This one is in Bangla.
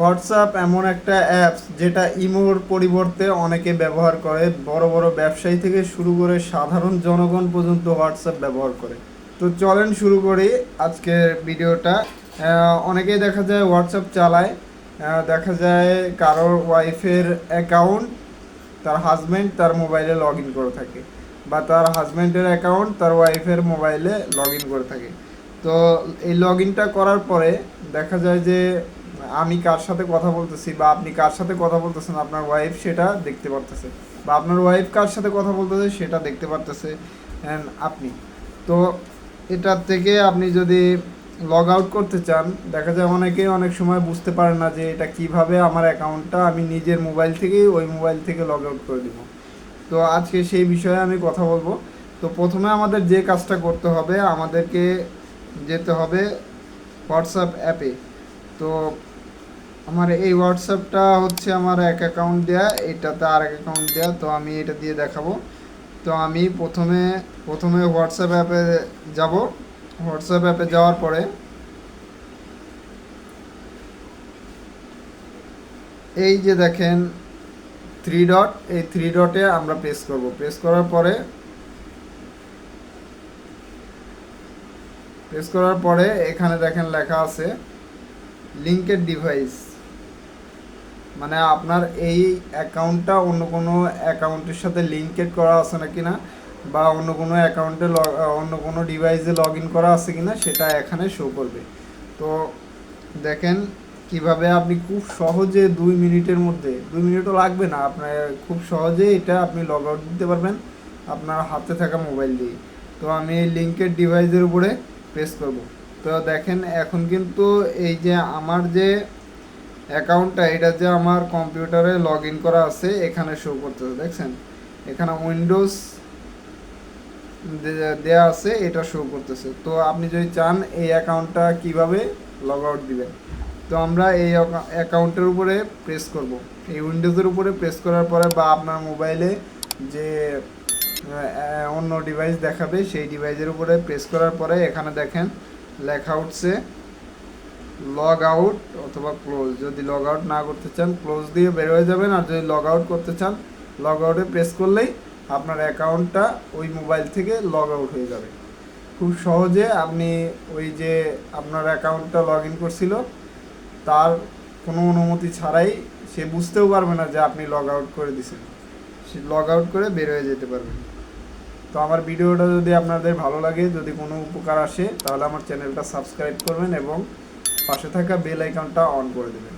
হোয়াটসঅ্যাপ এমন একটা অ্যাপস যেটা ইমোর পরিবর্তে অনেকে ব্যবহার করে। বড় বড় ব্যবসায়ী থেকে শুরু করে সাধারণ জনগণ পর্যন্ত হোয়াটসঅ্যাপ ব্যবহার করে। তো চলেন শুরু করি আজকের ভিডিওটা। অনেকেই দেখা যায় হোয়াটসঅ্যাপ চালায়। দেখা যায় কারোর ওয়াইফের অ্যাকাউন্ট, তার হাজব্যান্ড তার মোবাইলে লগ ইন করে থাকে বা তার হাজব্যান্ডের অ্যাকাউন্ট তার ওয়াইফের মোবাইলে লগ ইন করে থাকে। তো এই লগ ইনটা করার পরে দেখা যায় যে আমি কার সাথে কথা বলতেছি বা আপনি কার সাথে কথা বলতেছেন, আপনার ওয়াইফ সেটা দেখতে পারতেছে। বা আপনার ওয়াইফ কার সাথে কথা বলতেছে সেটা দেখতে পারতেছে, and আপনি। তো এটার থেকে আপনি যদি লগ আউট করতে চান, দেখা যায় অনেকে অনেক সময় বুঝতে পারে না যে এটা কীভাবে আমার অ্যাকাউন্টটা আমি নিজের মোবাইল থেকেই ওই মোবাইল থেকে লগ আউট করে দিব। তো আজকে সেই বিষয়ে আমি কথা বলব। তো প্রথমে আমাদের যে কাজটা করতে হবে, আমাদেরকে যেতে হবে হোয়াটসঅ্যাপ অ্যাপে তো আমার এই হোয়াটসঅ্যাপটা হচ্ছে আমার এক অ্যাকাউন্ট দেয়া, এটাতে আর এক অ্যাকাউন্ট দেয়া, তো আমি এটা দিয়ে দেখাবো। তো আমি প্রথমে প্রথমে হোয়াটসঅ্যাপ অ্যাপে যাব। হোয়াটসঅ্যাপ অ্যাপে যাওয়ার পরে এই যে দেখেন থ্রি ডট এই থ্রি ডটে আমরা প্রেস করব। প্রেস করার পরে প্রেস করার পরে এখানে দেখেন লেখা আছে লিঙ্কেড ডিভাইস মানে আপনার এই অ্যাকাউন্টটা অন্য কোনো অ্যাকাউন্টের সাথে লিঙ্কেড করা আছে নাকি না বা অন্য কোনো অ্যাকাউন্টে অন্য কোনো ডিভাইসে লগ ইন করা আছে কি না সেটা এখানে শো করবে। তো দেখেন কীভাবে আপনি খুব সহজে দুই মিনিটের মধ্যে, দুই মিনিটও লাগবে না, আপনার খুব সহজে এটা আপনি লগ আউট দিতে পারবেন আপনার হাতে থাকা মোবাইল দিয়ে। তো আমি এই লিঙ্কের ডিভাইসের উপরে প্রেস করব। তো দেখেন এখন কিন্তু এই যে আমার যে অ্যাকাউন্টটা, এটা যে আমার কম্পিউটারে লগ ইন করা আছে, এখানে শো করতেছে, দেখছেন? এখানে উইন্ডোজ দেয়া আছে, এটা শো করতেছে। তো আপনি যদি চান, এই অ্যাকাউন্টটা কীভাবে লগ আউট দিবেন? তো আমরা এই অ্যাকাউন্টের উপরে প্রেস করব। এই উইন্ডোজের উপরে প্রেস করার পরে বা আপনার মোবাইলে যে অন্য ডিভাইস দেখাবে, সেই ডিভাইসের উপরে প্রেস করার পরে এখানে দেখেন, লেখা উঠছে লগ আউট অথবা ক্লোজ যদি লগ আউট না করতে চান ক্লোজ দিয়ে বের হয়ে যাবেন। আর যদি লগ আউট করতে চান লগ আউটে প্রেস করলেই আপনার অ্যাকাউন্টটা ওই মোবাইল থেকে লগ আউট হয়ে যাবে। খুব সহজে আপনি ওই যে আপনার অ্যাকাউন্টটা লগ ইন করছিল, তার কোনো অনুমতি ছাড়াই সে বুঝতেও পারবে না যে আপনি লগ আউট করে দিছেন। সে লগ আউট করে বের হয়ে যেতে পারবেন তো আমার ভিডিওটা যদি আপনাদের ভালো লাগে, যদি কোনো উপকার আসে, তাহলে আমার চ্যানেলটা সাবস্ক্রাইব করবেন এবং পাশে থাকা বেল আইকনটা অন করে দেবেন।